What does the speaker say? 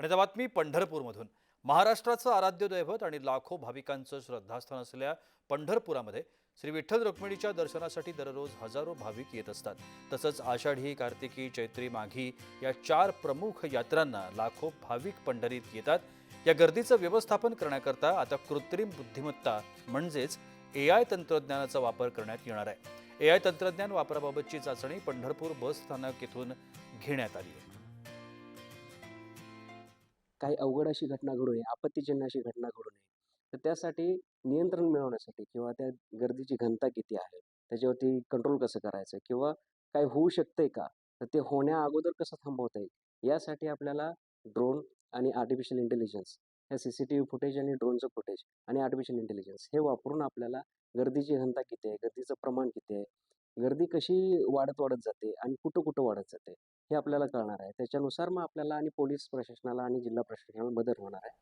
आणि त्या बातमी पंढरपूरमधून. महाराष्ट्राचं आराध्य दैवत आणि लाखो भाविकांचं श्रद्धास्थान असलेल्या पंढरपुरामध्ये श्री विठ्ठल रुक्मिणीच्या दर्शनासाठी दररोज हजारो भाविक येत असतात. तसंच आषाढी कार्तिकी चैत्री माघी या चार प्रमुख यात्रांना लाखो भाविक पंढरीत येतात. या गर्दीचं व्यवस्थापन करण्याकरता आता कृत्रिम बुद्धिमत्ता म्हणजेच ए आय तंत्रज्ञानाचा वापर करण्यात येणार आहे. ए आय तंत्रज्ञान वापराबाबतची चाचणी पंढरपूर बस स्थानक येथून घेण्यात आली आहे. काही अवघड अशी घटना घडू नये आपत्तीजन्य अशी घटना घडू नये. तर त्यासाठी नियंत्रण मिळवण्यासाठी किंवा त्या गर्दीची घनता किती आहे त्याच्यावरती कंट्रोल कसं करायचं किंवा काय होऊ शकतंय का तर ते होण्या अगोदर कसं थांबवता येईल यासाठी आपल्याला ड्रोन आणि आर्टिफिशियल इंटेलिजन्स ह्या C C T V footage आणि ड्रोनचं फुटेज आणि आर्टिफिशियल इंटेलिजन्स हे वापरून आपल्याला गर्दीची घनता किती आहे गर्दीचं प्रमाण किती आहे गर्दी कशी वाढत वाढत जाते आणि कुठं कुठं वाढत जाते हे आपल्याला कळणार आहे. त्याच्यानुसार मग आपल्याला आणि पोलीस प्रशासनाला आणि जिल्हा प्रशासनाला मदत होणार आहे.